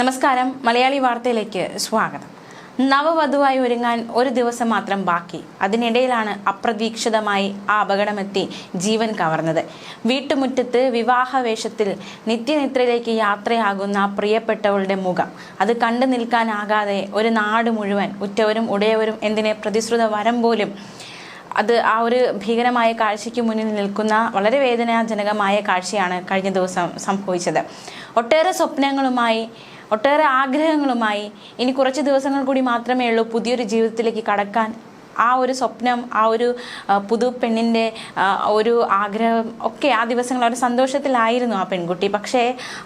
നമസ്കാരം. മലയാളി വാർത്തയിലേക്ക് സ്വാഗതം. നവവധുവായി ഒരുങ്ങാൻ ഒരു ദിവസം മാത്രം ബാക്കി. അതിനിടയിലാണ് അപ്രതീക്ഷിതമായി ആ അപകടമെത്തി ജീവൻ കവർന്നത്. വീട്ടുമുറ്റത്ത് വിവാഹ വേഷത്തിൽ നിത്യനിദ്രയിലേക്ക് യാത്രയാകുന്ന പ്രിയപ്പെട്ടവളുടെ മുഖം. അത് കണ്ടു നിൽക്കാനാകാതെ ഒരു നാട് മുഴുവൻ ഉറ്റവരും ഉടയവരും എന്തിനെ പ്രതിശ്രുത വരം പോലും അത് ആ ഒരു ഭീകരമായ കാഴ്ചയ്ക്ക് മുന്നിൽ നിൽക്കുന്ന വളരെ വേദനാജനകമായ കാഴ്ചയാണ് കഴിഞ്ഞ ദിവസം സംഭവിച്ചത്. ഒട്ടേറെ സ്വപ്നങ്ങളുമായി ഒട്ടേറെ ആഗ്രഹങ്ങളുമായി ഇനി കുറച്ച് ദിവസങ്ങൾ കൂടി മാത്രമേ ഉള്ളൂ പുതിയൊരു ജീവിതത്തിലേക്ക് കടക്കാൻ. ആ ഒരു സ്വപ്നം ആ ഒരു പുതു പെണ്ണിന്റെ ഒരു ആഗ്രഹം ഒക്കെ ആ ദിവസങ്ങൾ ഒരു സന്തോഷത്തിലായിരുന്നു ആ പെൺകുട്ടി. പക്ഷേ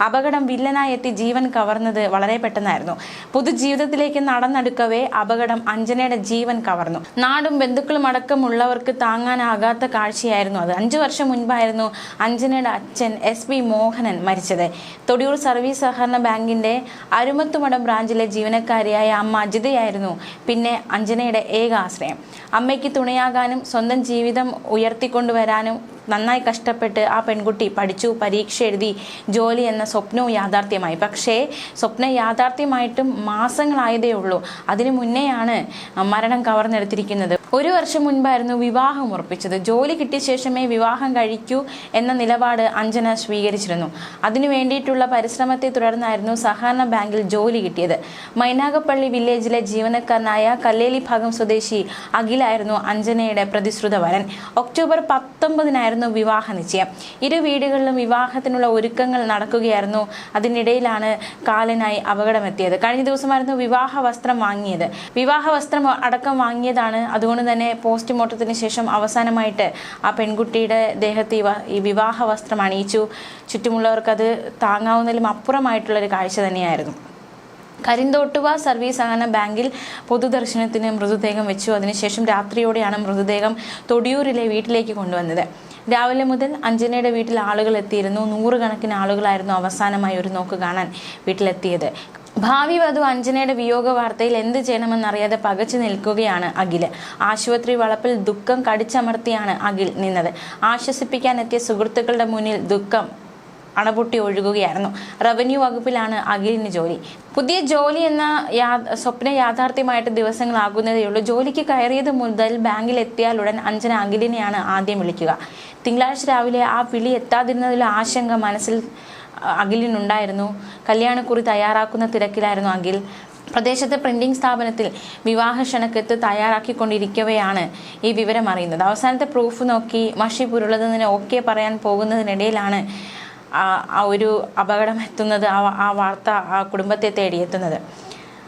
അപകടം വില്ലനായി എത്തി ജീവൻ കവർന്നത് വളരെ പെട്ടെന്നായിരുന്നു. പുതുജീവിതത്തിലേക്ക് നടന്നെടുക്കവേ അപകടം അഞ്ജനയുടെ ജീവൻ കവർന്നു. നാടും ബന്ധുക്കളും അടക്കമുള്ളവർക്ക് താങ്ങാനാകാത്ത കാഴ്ചയായിരുന്നു അത്. അഞ്ചു വർഷം മുൻപായിരുന്നു അഞ്ജനയുടെ അച്ഛൻ എസ് പി മോഹനൻ മരിച്ചത്. തൊടിയൂർ സർവീസ് സഹകരണ ബാങ്കിന്റെ അരുമത്തുമടം ബ്രാഞ്ചിലെ ജീവനക്കാരിയായ അമ്മ അജിതയായിരുന്നു. പിന്നെ അഞ്ജനയുടെ ഏക ആശ്രയം അമ്മയ്ക്ക് തുണയാകാനും സ്വന്തം ജീവിതം ഉയർത്തിക്കൊണ്ടുവരാനും നന്നായി കഷ്ടപ്പെട്ട് ആ പെൺകുട്ടി പഠിച്ചു പരീക്ഷ എഴുതി ജോലി എന്ന സ്വപ്നവും യാഥാർത്ഥ്യമായി. പക്ഷേ സ്വപ്നം യാഥാർത്ഥ്യമായിട്ടും മാസങ്ങളായതേ ഉള്ളൂ. അതിനു മുന്നെയാണ് മരണം കവർന്നെടുത്തിരിക്കുന്നത്. ഒരു വർഷം മുൻപായിരുന്നു വിവാഹം ഉറപ്പിച്ചത്. ജോലി കിട്ടിയ ശേഷമേ വിവാഹം കഴിക്കൂ എന്ന നിലപാട് അഞ്ജന സ്വീകരിച്ചിരുന്നു. അതിനു വേണ്ടിയിട്ടുള്ള പരിശ്രമത്തെ തുടർന്നായിരുന്നു സഹകരണ ബാങ്കിൽ ജോലി കിട്ടിയത്. മൈനാഗപ്പള്ളി വില്ലേജിലെ ജീവനക്കാരനായ കല്ലേലി ഭാഗം സ്വദേശി അഖിലായിരുന്നു അഞ്ജനയുടെ പ്രതിശ്രുത വരൻ. ഒക്ടോബർ പത്തൊമ്പതിനായിരുന്നു വിവാഹ നിശ്ചയം. ഇരു വീടുകളിലും വിവാഹത്തിനുള്ള ഒരുക്കങ്ങൾ നടക്കുകയായിരുന്നു. അതിനിടയിലാണ് കാലനായി അപകടമെത്തിയത്. കഴിഞ്ഞ ദിവസമായിരുന്നു വിവാഹ വസ്ത്രം വാങ്ങിയത്. വിവാഹ വസ്ത്രം അടക്കം വാങ്ങിയതാണ്. അതുകൊണ്ട് തന്നെ പോസ്റ്റ്മോർട്ടത്തിന് ശേഷം അവസാനമായിട്ട് ആ പെൺകുട്ടിയുടെ ദേഹത്ത് ഈ വിവാഹ വസ്ത്രം അണിയിച്ചു. ചുറ്റുമുള്ളവർക്ക് അത് താങ്ങാവുന്നതിലും അപ്പുറമായിട്ടുള്ളൊരു കാഴ്ച തന്നെയായിരുന്നു. കരിന്തോട്ടുവ സർവീസ് സഹകരണ ബാങ്കിൽ പൊതുദർശനത്തിന് മൃതദേഹം വെച്ചു. അതിനുശേഷം രാത്രിയോടെയാണ് മൃതദേഹം തൊടിയൂരിലെ വീട്ടിലേക്ക് കൊണ്ടുവന്നത്. രാവിലെ മുതൽ അഞ്ജനയുടെ വീട്ടിൽ ആളുകൾ എത്തിയിരുന്നു. നൂറുകണക്കിന് ആളുകളായിരുന്നു അവസാനമായി ഒരു നോക്ക് കാണാൻ വീട്ടിലെത്തിയത്. ഭാവി വധു അഞ്ജനയുടെ വിയോഗ വാർത്തയിൽ എന്ത് ചെയ്യണമെന്നറിയാതെ പകച്ചു നിൽക്കുകയാണ് അഖിൽ ആശുപത്രി വളപ്പിൽ ദുഃഖം കടിച്ചമർത്തിയാണ് അഖിൽ നിന്നത്. ആശ്വസിപ്പിക്കാൻ എത്തിയ സുഹൃത്തുക്കളുടെ മുന്നിൽ ദുഃഖം അണപൊട്ടി ഒഴുകുകയായിരുന്നു. റവന്യൂ വകുപ്പിലാണ് അഖിലിന് ജോലി. പുതിയ ജോലി എന്ന യാ സ്വപ്ന യാഥാർത്ഥ്യമായിട്ട് ദിവസങ്ങളാകുന്നതേയുള്ളൂ ജോലിക്ക് കയറിയത് മുതൽ ബാങ്കിൽ എത്തിയാലുടൻ അഞ്ജന അഖിലിനെയാണ് ആദ്യം വിളിക്കുക. തിങ്കളാഴ്ച രാവിലെ ആ വിളി എത്താതിരുന്നതിലെ ആശങ്ക മനസ്സിൽ അഖിലിനുണ്ടായിരുന്നു. കല്യാണക്കുറി തയ്യാറാക്കുന്ന തിരക്കിലായിരുന്നു അഖിൽ. പ്രദേശത്തെ പ്രിന്റിംഗ് സ്ഥാപനത്തിൽ വിവാഹ ക്ഷണക്കത്ത് തയ്യാറാക്കിക്കൊണ്ടിരിക്കവെയാണ് ഈ വിവരം അറിയുന്നത്. അവസാനത്തെ പ്രൂഫ് നോക്കി മഷി പുരുളതിന് ഓക്കെ പറയാൻ പോകുന്നതിനിടയിലാണ് ആ ഒരു അപകടം എത്തുന്നത് ആ വാർത്ത ആ കുടുംബത്തെ തേടിയെത്തുന്നത്.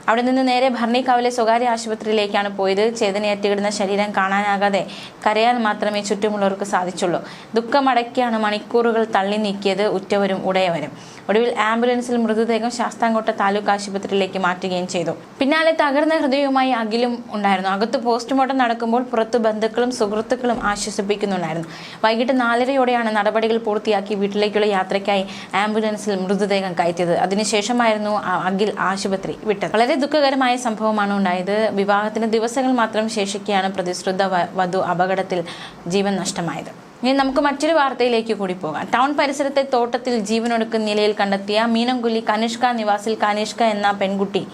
അവിടെ നിന്ന് നേരെ ഭർണിക്കാവിലെ സ്വകാര്യ ആശുപത്രിയിലേക്കാണ് പോയത്. ചേതനയേറ്റുകിടുന്ന ശരീരം കാണാനാകാതെ കരയാൻ മാത്രമേ ചുറ്റുമുള്ളവർക്ക് സാധിച്ചുള്ളൂ. ദുഃഖമടക്കിയാണ് മണിക്കൂറുകൾ തള്ളി നീക്കിയത് ഉറ്റവരും ഉടയവരും. ഒടുവിൽ ആംബുലൻസിൽ മൃതദേഹം ശാസ്താംകോട്ട താലൂക്ക് ആശുപത്രിയിലേക്ക് മാറ്റുകയും ചെയ്തു. പിന്നാലെ തകർന്ന ഹൃദയവുമായി അഖിലും ഉണ്ടായിരുന്നു. അകത്ത് പോസ്റ്റ്മോർട്ടം നടക്കുമ്പോൾ പുറത്ത് ബന്ധുക്കളും സുഹൃത്തുക്കളും ആശ്വസിപ്പിക്കുന്നുണ്ടായിരുന്നു. വൈകിട്ട് നാലരയോടെയാണ് നടപടികൾ പൂർത്തിയാക്കി വീട്ടിലേക്കുള്ള യാത്രയ്ക്കായി ആംബുലൻസിൽ മൃതദേഹം കയറ്റിയത്. അതിനുശേഷമായിരുന്നു അഖിൽ ആശുപത്രി വിട്ടത്. വളരെ ദുഃഖകരമായ സംഭവമാണ് ഉണ്ടായത്. വിവാഹത്തിന് ദിവസങ്ങൾ മാത്രം ശേഷിക്കെയാണ് പ്രതിശ്രുത വധു അപകടത്തിൽ ജീവൻ നഷ്ടമായത്. ഇനി നമുക്ക് മറ്റൊരു വാർത്തയിലേക്ക് കൂടി പോകാം. ടൗൺ പരിസരത്തെ തോട്ടത്തിൽ ജീവനൊടുക്കുന്ന നിലയിൽ കണ്ടെത്തിയ മീനംകുലി കനിഷ്ക നിവാസിൽ കനിഷ്ക എന്ന പെൺകുട്ടി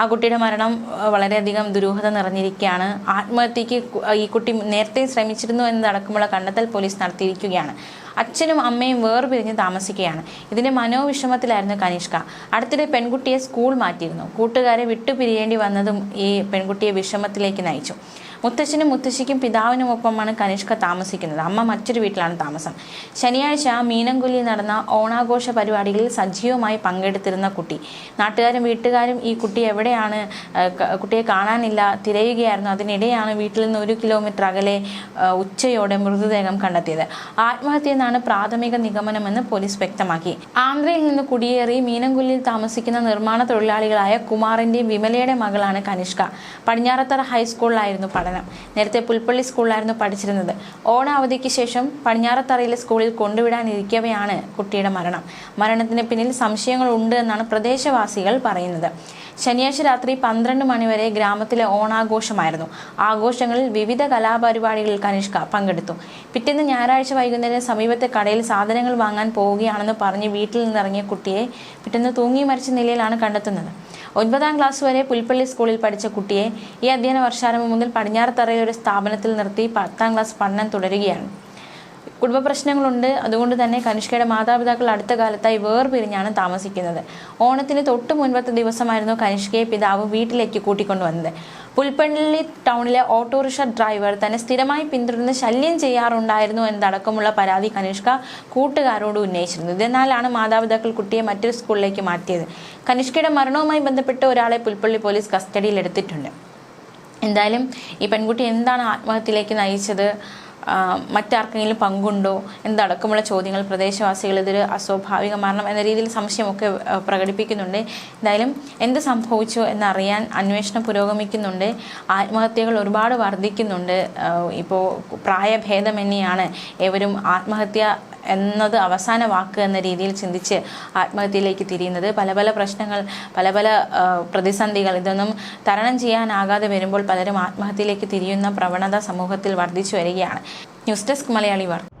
ആ കുട്ടിയുടെ മരണം വളരെയധികം ദുരൂഹത നിറഞ്ഞിരിക്കുകയാണ്. ആത്മഹത്യക്ക് ഈ കുട്ടി നേരത്തെ ശ്രമിച്ചിരുന്നു എന്നതടക്കമുള്ള കണ്ടെത്തൽ പോലീസ് നടത്തിയിരിക്കുകയാണ്. അച്ഛനും അമ്മയും വേർപിരിഞ്ഞ് താമസിക്കുകയാണ്. ഇതിന്റെ മനോവിഷമത്തിലായിരുന്നു കനിഷ്ക. അടുത്തിടെ പെൺകുട്ടിയെ സ്കൂൾ മാറ്റിയിരുന്നു. കൂട്ടുകാരെ വിട്ടുപിരിയേണ്ടി വന്നതും ഈ പെൺകുട്ടിയെ വിഷമത്തിലേക്ക് നയിച്ചു. മുത്തശ്ശനും മുത്തശ്ശിക്കും പിതാവിനുമൊപ്പമാണ് കനിഷ്ക താമസിക്കുന്നത്. അമ്മ മറ്റൊരു വീട്ടിലാണ് താമസം. ശനിയാഴ്ച മീനംകുലിയിൽ നടന്ന ഓണാഘോഷ പരിപാടികളിൽ സജീവമായി പങ്കെടുത്തിരുന്ന കുട്ടി. നാട്ടുകാരും വീട്ടുകാരും ഈ കുട്ടി എവിടെയാണ് കുട്ടിയെ കാണാനില്ല തിരയുകയായിരുന്നു. അതിനിടെയാണ് വീട്ടിൽ നിന്ന് ഒരു കിലോമീറ്റർ അകലെ ഉച്ചയോടെ മൃതദേഹം കണ്ടെത്തിയത്. ആത്മഹത്യ എന്നാണ് പ്രാഥമിക നിഗമനമെന്ന് പോലീസ് വ്യക്തമാക്കി. ആന്ധ്രയിൽ നിന്ന് കുടിയേറി മീനംകുല്ലിൽ താമസിക്കുന്ന നിർമ്മാണ തൊഴിലാളികളായ കുമാറിന്റെയും വിമലയുടെ മകളാണ് കനിഷ്ക. പടിഞ്ഞാറത്തറ ഹൈസ്കൂളിലായിരുന്നു പഠനം. മരണം നേരത്തെ പുൽപ്പള്ളി സ്കൂളിലായിരുന്നു പഠിച്ചിരുന്നത്. ഓണാവധിക്ക് ശേഷം പടിഞ്ഞാറത്തറയിലെ സ്കൂളിൽ കൊണ്ടുവിടാനിരിക്കവെയാണ് കുട്ടിയുടെ മരണം. മരണത്തിന് പിന്നിൽ സംശയങ്ങൾ ഉണ്ട് എന്നാണ് പ്രദേശവാസികൾ പറയുന്നത്. ശനിയാഴ്ച രാത്രി പന്ത്രണ്ട് മണിവരെ ഗ്രാമത്തിലെ ഓണാഘോഷമായിരുന്നു. ആഘോഷങ്ങളിൽ വിവിധ കലാപരിപാടികളിൽ കനിഷ്ക പങ്കെടുത്തു. പിറ്റേന്ന് ഞായറാഴ്ച വൈകുന്നേരം സമീപത്തെ കടയിൽ സാധനങ്ങൾ വാങ്ങാൻ പോവുകയാണെന്ന് പറഞ്ഞ് വീട്ടിൽ നിന്നിറങ്ങിയ കുട്ടിയെ പിറ്റേന്ന് തൂങ്ങി മരിച്ച നിലയിലാണ് കണ്ടെത്തുന്നത്. ഒൻപതാം ക്ലാസ് വരെ പുൽപ്പള്ളി സ്കൂളിൽ പഠിച്ച കുട്ടിയെ ഈ അധ്യയന വർഷാരംഭം മുതൽ പടിഞ്ഞാറത്തറയിൽ ഒരു സ്ഥാപനത്തിൽ നിർത്തി പത്താം ക്ലാസ് പഠനം തുടരുകയാണ്. കുടുംബ പ്രശ്നങ്ങളുണ്ട്. അതുകൊണ്ട് തന്നെ കനിഷ്കയുടെ മാതാപിതാക്കൾ അടുത്ത കാലത്തായി വേർപിരിഞ്ഞാണ് താമസിക്കുന്നത്. ഓണത്തിന് തൊട്ട് മുൻപത്തെ ദിവസമായിരുന്നു കനിഷ്കയെ പിതാവ് വീട്ടിലേക്ക് കൂട്ടിക്കൊണ്ടുവന്നത്. പുൽപ്പള്ളി ടൗണിലെ ഓട്ടോറിക്ഷ ഡ്രൈവർ തന്നെ സ്ഥിരമായി പിന്തുടർന്ന് ശല്യം ചെയ്യാറുണ്ടായിരുന്നു എന്നതടക്കമുള്ള പരാതി കനിഷ്ക കൂട്ടുകാരോട് ഉന്നയിച്ചിരുന്നു. ഇതെന്നാലാണ് മാതാപിതാക്കൾ കുട്ടിയെ മറ്റൊരു സ്കൂളിലേക്ക് മാറ്റിയത്. കനിഷ്കയുടെ മരണവുമായി ബന്ധപ്പെട്ട് ഒരാളെ പുൽപ്പള്ളി പോലീസ് കസ്റ്റഡിയിൽ എടുത്തിട്ടുണ്ട് എന്തായാലും ഈ പെൺകുട്ടി എന്താണ് ആത്മഹത്യയിലേക്ക് നയിച്ചത്? മറ്റാർക്കെങ്കിലും പങ്കുണ്ടോ? എന്തടക്കമുള്ള ചോദ്യങ്ങൾ പ്രദേശവാസികൾ ഇതൊരു അസ്വാഭാവിക മരണം എന്ന രീതിയിൽ സംശയമൊക്കെ പ്രകടിപ്പിക്കുന്നുണ്ട്. എന്തായാലും എന്ത് സംഭവിച്ചു എന്നറിയാൻ അന്വേഷണം പുരോഗമിക്കുന്നുണ്ട്. ആത്മഹത്യകൾ ഒരുപാട് വർദ്ധിക്കുന്നുണ്ട്. ഇപ്പോൾ പ്രായഭേദമന്യെയാണ്. ഏവരും ആത്മഹത്യ എന്നത് അവസാന വാക്ക് എന്ന രീതിയിൽ ചിന്തിച്ച് ആത്മഹത്യയിലേക്ക് തിരിയുന്നത്. പല പല പ്രശ്നങ്ങൾ പല പല പ്രതിസന്ധികൾ ഇതൊന്നും തരണം ചെയ്യാനാകാതെ വരുമ്പോൾ പലരും ആത്മഹത്യയിലേക്ക് തിരിയുന്ന പ്രവണത സമൂഹത്തിൽ വർദ്ധിച്ചു വരികയാണ്. ന്യൂസ് ഡെസ്ക് മലയാളി വാർത്ത.